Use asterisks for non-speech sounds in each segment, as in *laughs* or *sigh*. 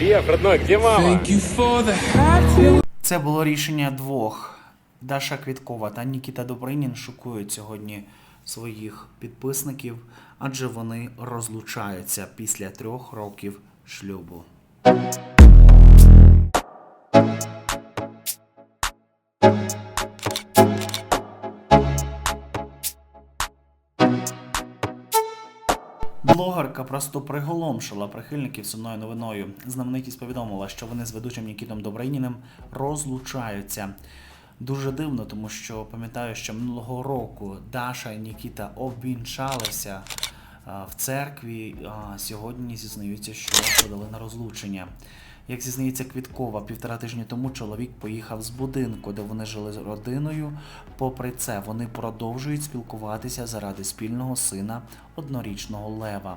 Лев, родной, где мама? You Це було рішення двох. Даша Квіткова та Нікіта Добринін шокують сьогодні своїх підписників, адже вони розлучаються після трьох років шлюбу. Блогерка просто приголомшила прихильників сумною новиною. Знаменитість повідомила, що вони з ведучим Нікітом Добриніним розлучаються. Дуже дивно, тому що пам'ятаю, що минулого року Даша і Нікіта обвінчалися в церкві. А сьогодні зізнаються, що подали на розлучення. Як зізнається Квіткова, півтора тижні тому чоловік поїхав з будинку, де вони жили з родиною. Попри це, вони продовжують спілкуватися заради спільного сина однорічного Лева.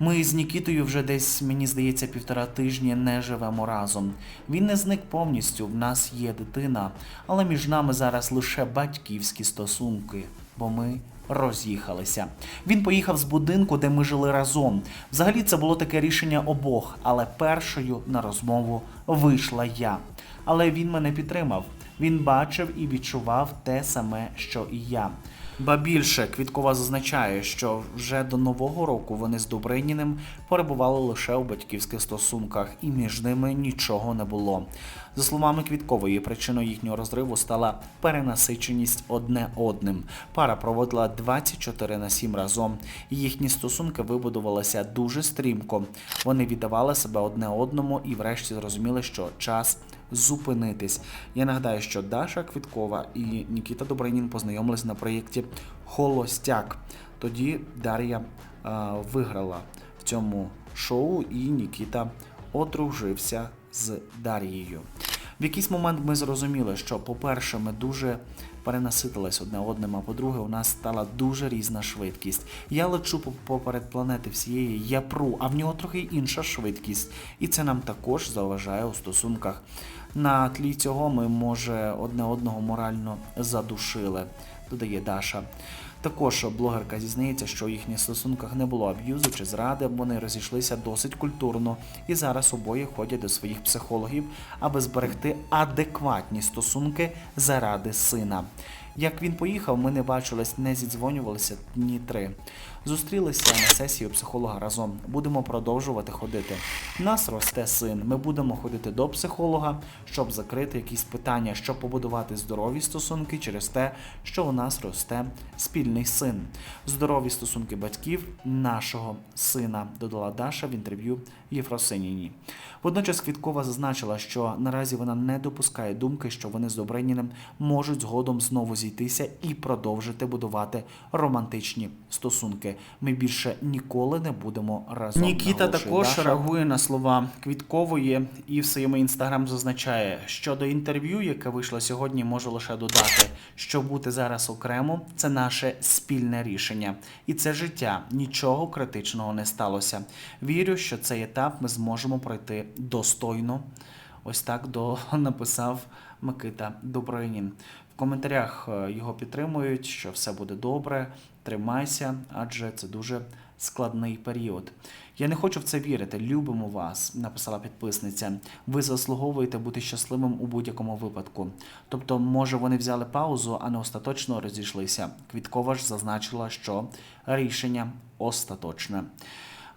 Ми з Нікітою вже десь, мені здається, півтора тижні не живемо разом. Він не зник повністю, в нас є дитина, але між нами зараз лише батьківські стосунки, бо ми роз'їхалися. Він поїхав з будинку, де ми жили разом. Взагалі це було таке рішення обох, але першою на розмову вийшла я. Але він мене підтримав. Він бачив і відчував те саме, що і я. Ба більше Квіткова зазначає, що вже до нового року вони з Добриніним перебували лише у батьківських стосунках, і між ними нічого не було. За словами Квіткової, причиною їхнього розриву стала перенасиченість одне одним. Пара проводила 24 на 7 разом. Їхні стосунки вибудувалися дуже стрімко. Вони віддавали себе одне одному і, врешті, зрозуміли, що час зупинитись. Я нагадаю, що Даша Квіткова і Нікіта Добринін познайомились на проєкті Холостяк. Тоді Дар'я е, виграла в цьому шоу, і Нікіта одружився з Дар'єю. В якийсь момент ми зрозуміли, що, по-перше, ми дуже перенаситились одне одним, а по-друге, у нас стала дуже різна швидкість. Я лечу поперед планети всієї, я пру, а в нього трохи інша швидкість. І це нам також заважає у стосунках. На тлі цього ми, може, одне одного морально задушили, додає Даша. Також блогерка зізнається, що у їхніх стосунках не було аб'юзу чи зради, вони розійшлися досить культурно і зараз обоє ходять до своїх психологів, аби зберегти адекватні стосунки заради сина. Як він поїхав, ми не бачились, не зідзвонювалися дні три. Зустрілися на сесії психолога разом. Будемо продовжувати ходити. Нас росте син. Ми будемо ходити до психолога, щоб закрити якісь питання, щоб побудувати здорові стосунки через те, що у нас росте спільний син. Здорові стосунки батьків нашого сина, додала Даша в інтерв'ю Єфросиніні. Водночас Квіткова зазначила, що наразі вона не допускає думки, що вони з Добриніним можуть згодом знову зійтися і продовжити будувати романтичні стосунки. Ми більше ніколи не будемо разом. Нікіта також Даша. реагує на слова Квіткової і в своєму інстаграм зазначає, що до інтерв'ю, яке вийшло сьогодні, можу лише додати, що бути зараз окремо це наше спільне рішення, і це життя. Нічого критичного не сталося. Вірю, що цей етап ми зможемо пройти достойно. Ось так до *laughs* написав Микита Добринін. Коментарях е, його підтримують, що все буде добре, тримайся, адже це дуже складний період. Я не хочу в це вірити. Любимо вас, написала підписниця. Ви заслуговуєте бути щасливим у будь-якому випадку. Тобто, може, вони взяли паузу, а не остаточно розійшлися. Квіткова ж зазначила, що рішення остаточне.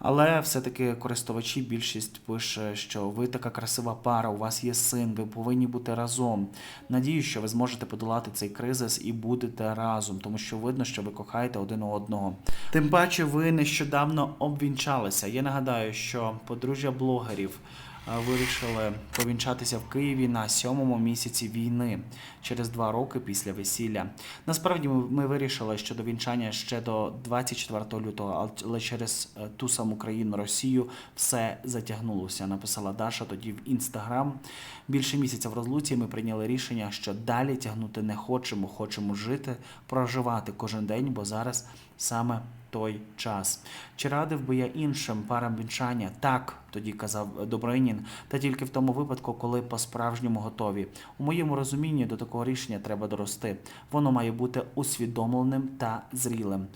Але все-таки користувачі більшість пише, що ви така красива пара, у вас є син, ви повинні бути разом. Надію, що ви зможете подолати цей кризис і будете разом, тому що видно, що ви кохаєте один одного. Тим паче, ви нещодавно обвінчалися. Я нагадаю, що подружжя блогерів вирішили повінчатися в Києві на сьомому місяці війни через два роки після весілля. Насправді ми, вирішили, що до вінчання ще до 24 лютого, але через е, ту саму країну Росію все затягнулося. Написала Даша тоді в інстаграм. Більше місяця в розлуці ми прийняли рішення, що далі тягнути не хочемо, хочемо жити, проживати кожен день, бо зараз саме той час. Чи радив би я іншим парам вінчання? Так, тоді казав Добринін, та тільки в тому випадку, коли по-справжньому готові. У моєму розумінні до такого рішення треба дорости. Воно має бути усвідомленим та зрілим.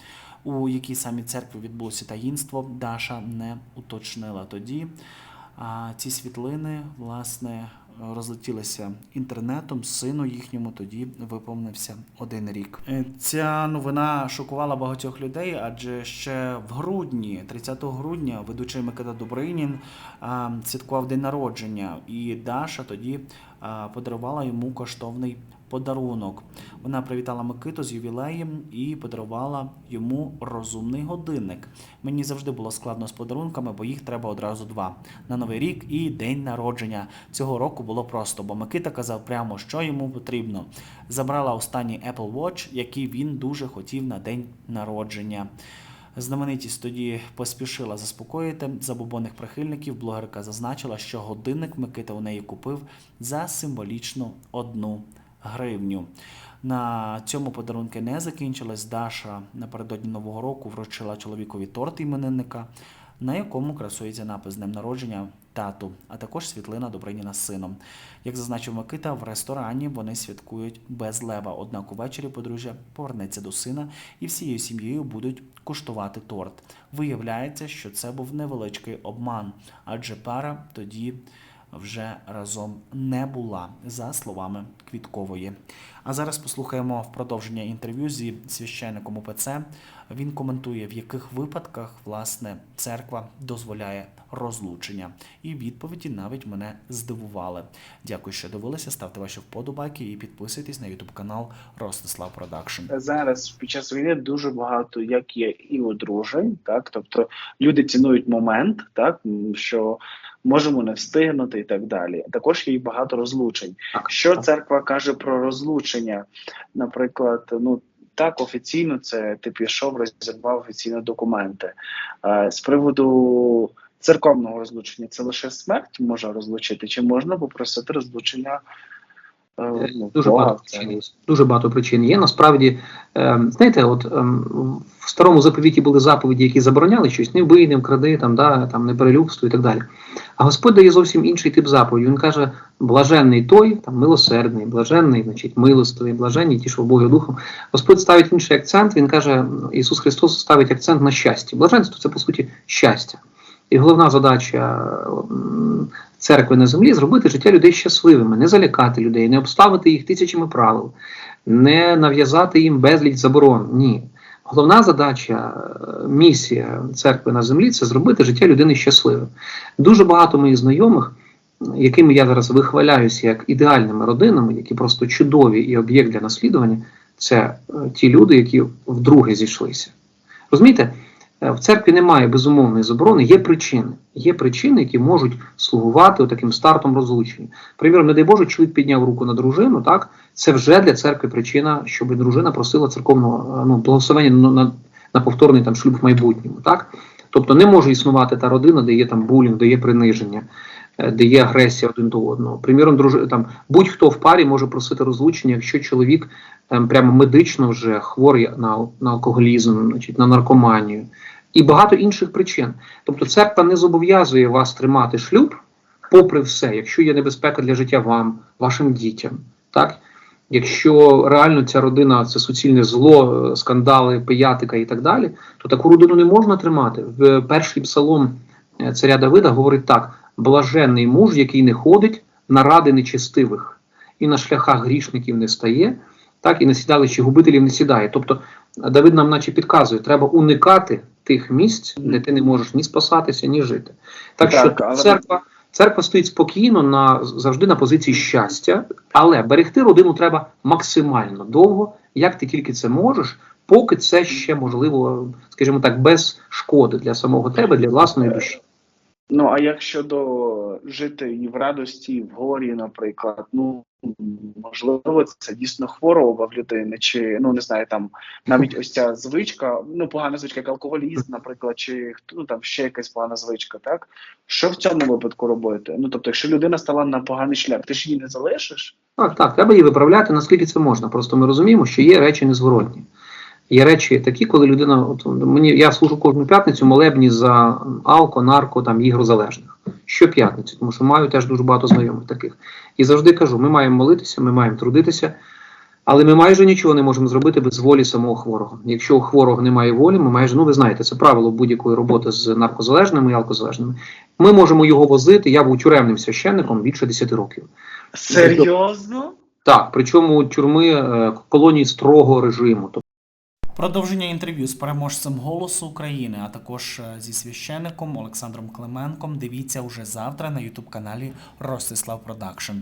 У якій самій церкві відбулося таїнство, Даша не уточнила тоді. А ці світлини, власне, розлетілися інтернетом. Сину їхньому тоді виповнився один рік. Е, Ця новина шокувала багатьох людей, адже ще в грудні, 30 грудня, ведучий Микита Добринін святкував день народження, і Даша тоді подарувала йому коштовний подарунок. Вона привітала Микиту з ювілеєм і подарувала йому розумний годинник. Мені завжди було складно з подарунками, бо їх треба одразу два на новий рік і день народження. Цього року було просто, бо Микита казав прямо, що йому потрібно. Забрала останній Apple Watch, який він дуже хотів на день народження. Знаменитість тоді поспішила заспокоїти забобонних прихильників. Блогерка зазначила, що годинник Микита у неї купив за символічну одну гривню. На цьому подарунки не закінчились. Даша напередодні нового року вручила чоловікові торт іменинника, на якому красується напис днем народження тату, а також світлина Добриніна сином. Як зазначив Микита, в ресторані вони святкують без лева. Однак увечері подружжя повернеться до сина і всією сім'єю будуть куштувати торт. Виявляється, що це був невеличкий обман, адже пара тоді вже разом не була, за словами Квіткової. А зараз послухаємо в продовження інтерв'ю зі священником УПЦ. Він коментує, в яких випадках власне церква дозволяє розлучення. І відповіді навіть мене здивували. Дякую, що дивилися. Ставте ваші вподобайки і підписуйтесь на ютуб канал Ростислав Продакшн. зараз під час війни дуже багато як є і одружень, так тобто люди цінують момент, так що можемо не встигнути і так далі. Також є і багато розлучень. Так. Що церква каже про розлучення? Наприклад, ну так офіційно це ти пішов, розірвав офіційно документи. З приводу церковного розлучення, це лише смерть може розлучити, чи можна попросити розлучення? Е, ну, Дуже багато причин. Дуже багато причин є. Насправді, е, знаєте, от е, в старому заповіті були заповіді, які забороняли щось, не вбий, не вкради, там, да, там, не перелюбствуй і так далі. А Господь дає зовсім інший тип заповіді. Він каже: блаженний той, там, милосердний, блаженний, значить, милостивий, блаженні, ті, що в Богі духом. Господь ставить інший акцент. Він каже, Ісус Христос ставить акцент на щастя. Блаженство це по суті щастя. І головна задача церкви на землі зробити життя людей щасливими, не залякати людей, не обставити їх тисячами правил, не нав'язати їм безліч заборон. Ні. Головна задача, е, місія церкви на землі це зробити життя людини щасливим. Дуже багато моїх знайомих, якими я зараз вихваляюся як ідеальними родинами, які просто чудові і об'єкт для наслідування, це е, ті люди, які вдруге зійшлися. Розумієте? Е, В церкві немає безумовної заборони, є причини. Є причини, які можуть слугувати таким стартом розлучення. Приміром, не дай Боже, чоловік підняв руку на дружину, так це вже для церкви причина, щоб дружина просила церковного е, ну, благословення на, на, повторний там шлюб в майбутньому. Так? Тобто не може існувати та родина, де є там булінг, де є приниження, де є агресія один до одного. Приміром, дружи, там будь-хто в парі може просити розлучення, якщо чоловік там, прямо медично вже хворий на, на алкоголізм, значить, на наркоманію і багато інших причин. Тобто церква не зобов'язує вас тримати шлюб, попри все, якщо є небезпека для життя вам, вашим дітям. Так? Якщо реально ця родина це суцільне зло, е, скандали, пиятика і так далі, то таку родину не можна тримати. В перший псалом е, царя Давида говорить так: блаженний муж, який не ходить на ради нечестивих, і на шляхах грішників не стає, так і на сідалищі губителів не сідає. Тобто Давид нам, наче підказує, треба уникати тих місць, де ти не можеш ні спасатися, ні жити. Так, Так, що але- церква, церква стоїть спокійно на завжди на позиції щастя, але берегти родину треба максимально довго, як ти тільки це можеш, поки це ще можливо, скажімо так, без шкоди для самого тебе, для власної душі. Ну, а як щодо жити і в радості, і в горі, наприклад, ну можливо, це дійсно хвороба в людини, чи ну не знаю, там навіть ось ця звичка, ну погана звичка, як алкоголізм, наприклад, чи ну, там ще якась погана звичка, так що в цьому випадку робити? Ну тобто, якщо людина стала на поганий шлях, ти ж її не залишиш? Так, так, треба її виправляти, наскільки це можна. Просто ми розуміємо, що є речі незворотні. Є речі такі, коли людина, от мені я служу кожну п'ятницю молебні за алко, нарко, там ігрозалежних. Щоп'ятниці, тому що маю теж дуже багато знайомих таких. І завжди кажу: ми маємо молитися, ми маємо трудитися. Але ми майже нічого не можемо зробити без волі самого хворого. Якщо у хворого немає волі, ми майже, ну ви знаєте, це правило будь-якої роботи з наркозалежними і алкозалежними. Ми можемо його возити. Я був тюремним священником більше 10 років. Серйозно? Так, причому тюрми е, колонії строгого режиму. Продовження інтерв'ю з переможцем голосу України, а також е, зі священником Олександром Клименком. Дивіться уже завтра на ютуб каналі Ростислав Продакшн.